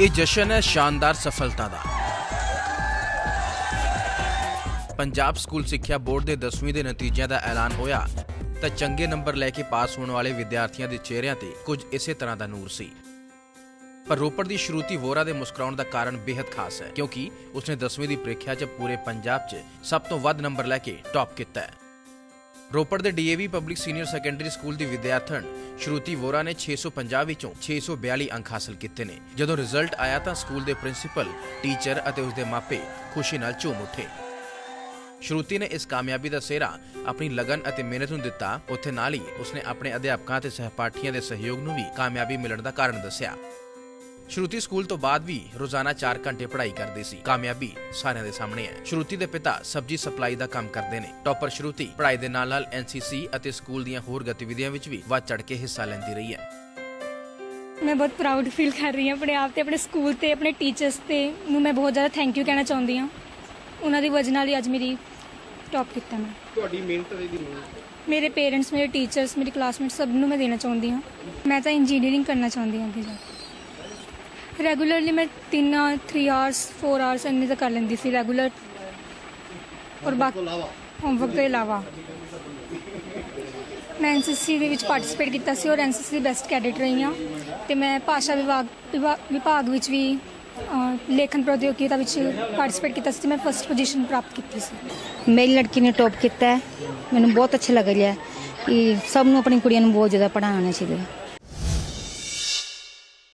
ਇਹ ਜਸ਼ਨ ਹੈ ਸ਼ਾਨਦਾਰ ਸਫਲਤਾ ਦਾ। ਪੰਜਾਬ ਸਕੂਲ ਸਿੱਖਿਆ ਬੋਰਡ ਦੇ 10ਵੀਂ ਦੇ ਨਤੀਜਿਆਂ ਦਾ ਐਲਾਨ ਹੋਇਆ ਤਾਂ ਚੰਗੇ ਨੰਬਰ ਲੈ ਕੇ ਪਾਸ ਹੋਣ ਵਾਲੇ ਵਿਦਿਆਰਥੀਆਂ ਦੇ ਚਿਹਰਿਆਂ ਤੇ ਕੁਝ ਇਸੇ ਤਰ੍ਹਾਂ ਦਾ ਨੂਰ ਸੀ। ਪਰ ਰੋਪੜ ਦੀ ਸ਼ਰੂਤੀ ਵੋਰਾ ਦੇ ਮੁਸਕਰਾਉਣ ਦਾ ਕਾਰਨ ਬੇहद ਖਾਸ ਹੈ ਕਿਉਂਕਿ ਉਸਨੇ 10ਵੀਂ ਦੀ ਪ੍ਰੀਖਿਆ 'ਚ ਪੂਰੇ ਪੰਜਾਬ 'ਚ ਸਭ ਤੋਂ ਵੱਧ ਨੰਬਰ ਲੈ ਕੇ ਟੌਪ ਕੀਤਾ ਹੈ। ਰੋਪੜ ਦੇ DAV public senior secondary school ਦੀ ਵਿਦਿਆਰਥਣ ਸ਼ਰੂਤੀ ਵੋਰਾ ਨੇ 650 ਵਿੱਚੋਂ 642 ਅੰਕ ਹਾਸਲ ਕੀਤੇ ਨੇ। ਜਦੋਂ ਰਿਜ਼ਲਟ ਆਇਆ ਤਾਂ ਸਕੂਲ ਦੇ ਪ੍ਰਿੰਸੀਪਲ, ਟੀਚਰ ਅਤੇ ਉਸਦੇ ਮਾਪੇ ਖੁਸ਼ੀ ਨਾਲ ਝੂਮ ਉੱਠੇ। ਸ਼ਰੂਤੀ ਨੇ ਇਸ ਕਾਮਯਾਬੀ ਦਾ ਸਿਹਰਾ ਆਪਣੀ ਲਗਨ ਅਤੇ ਮਿਹਨਤ ਨੂੰ ਦਿੱਤਾ। ਉੱਥੇ ਨਾਲ ਹੀ ਉਸਨੇ ਆਪਣੇ ਅਧਿਆਪਕਾਂ ਤੇ ਸਹਿਪਾਠੀਆਂ ਦੇ ਸਹਿਯੋਗ ਨੂੰ ਵੀ ਕਾਮਯਾਬੀ ਮਿਲਣ ਦਾ ਕਾਰਨ ਦੱਸਿਆ। ਸ਼ਰੂਤੀ ਸਕੂਲ ਤੋਂ ਬਾਅਦ ਵੀ ਰੋਜ਼ਾਨਾ 4 ਘੰਟੇ ਪੜ੍ਹਾਈ ਕਰਦੀ ਸੀ। ਕਾਮਯਾਬੀ ਸਾਰਿਆਂ ਦੇ ਸਾਹਮਣੇ ਹੈ। ਸ਼ਰੂਤੀ ਦੇ ਪਿਤਾ ਸਬਜੀ ਸਪਲਾਈ ਦਾ ਕੰਮ ਕਰਦੇ ਨੇ। ਟੌਪਰ ਸ਼ਰੂਤੀ ਪੜ੍ਹਾਈ ਦੇ ਨਾਲ-ਨਾਲ ਐਨਸੀਸੀ ਅਤੇ ਸਕੂਲ ਦੀਆਂ ਹੋਰ ਗਤੀਵਿਧੀਆਂ ਵਿੱਚ ਵੀ ਵੱਧ ਚੜ੍ਹ ਕੇ ਹਿੱਸਾ ਲੈਂਦੀ ਰਹੀ ਹੈ। ਮੈਂ ਬਹੁਤ ਪ੍ਰਾਊਡ ਫੀਲ ਕਰ ਰਹੀ ਹਾਂ ਆਪਣੇ ਆਪ ਤੇ ਆਪਣੇ ਸਕੂਲ ਤੇ ਆਪਣੇ ਟੀਚਰਸ ਤੇ ਨੂੰ ਮੈਂ ਬਹੁਤ ਜ਼ਿਆਦਾ ਥੈਂਕ ਯੂ ਕਹਿਣਾ ਚਾਹੁੰਦੀ ਹਾਂ। ਉਹਨਾਂ ਦੀ ਵਜ੍ਹਾ ਨਾਲ ਹੀ ਅੱਜ ਮੇਰੀ ਟੌਪ ਕੀਤਾ ਮੈਂ। ਤੁਹਾਡੀ ਮਿਹਨਤ ਦੀ ਮਿਹਨਤ ਮੇਰੇ ਪੇਰੈਂਟਸ ਮੇਰੇ ਟੀਚਰਸ ਮੇਰੀ ਕਲਾਸਮੇਟਸ ਸਭ ਨੂੰ ਮੈਂ ਦੇਣਾ ਚਾਹੁੰਦੀ ਹਾਂ। ਮੈਂ ਤਾਂ ਇੰਜੀਨੀਅਰਿੰਗ ਕਰਨਾ ਚਾਹੁੰਦੀ ਹਾਂ ਅੱਗੇ ਜਾ ਕੇ। ਰੈਗੂਲਰਲੀ ਮੈਂ 3 3 ਆਵਰਸ 4 ਆਵਰਸ ਇੰਨੇ ਤਾਂ ਕਰ ਲੈਂਦੀ ਸੀ ਰੈਗੂਲਰ ਔਰ ਬਾਕੀ ਹੋਮਵਰਕ ਤੋਂ ਇਲਾਵਾ। ਮੈਂ ਐਨਸੀਸੀ ਦੇ ਵਿੱਚ ਪਾਰਟਿਸਿਪੇਟ ਕੀਤਾ ਸੀ ਔਰ ਐਨਸੀਸੀ ਦੀ ਬੈਸਟ ਕੈਡਿਟ ਰਹੀ ਹਾਂ। ਤੇ ਮੈਂ ਭਾਸ਼ਾ ਵਿਭਾਗ ਵਿਭਾ- ਵਿਭਾਗ ਵਿੱਚ ਵੀ ਲੇਖਨ ਪ੍ਰਤੀਯੋਗਿਤਾ ਵਿੱਚ ਪਾਰਟਿਸਿਪੇਟ ਕੀਤਾ ਸੀ ਤੇ ਮੈਂ ਫਸਟ ਪੋਜੀਸ਼ਨ ਪ੍ਰਾਪਤ ਕੀਤੀ ਸੀ। ਮੇਰੀ ਲੜਕੀ ਨੇ ਟੌਪ ਕੀਤਾ ਹੈ। ਮੈਨੂੰ ਬਹੁਤ ਅੱਛਾ ਲੱਗ ਰਿਹਾ ਕਿ ਸਭ ਨੂੰ ਆਪਣੀ ਕੁੜੀਆਂ ਨੂੰ ਬਹੁਤ ਜ਼ਿਆਦਾ ਪੜ੍ਹਾਉਣਾ ਚਾਹੀਦਾ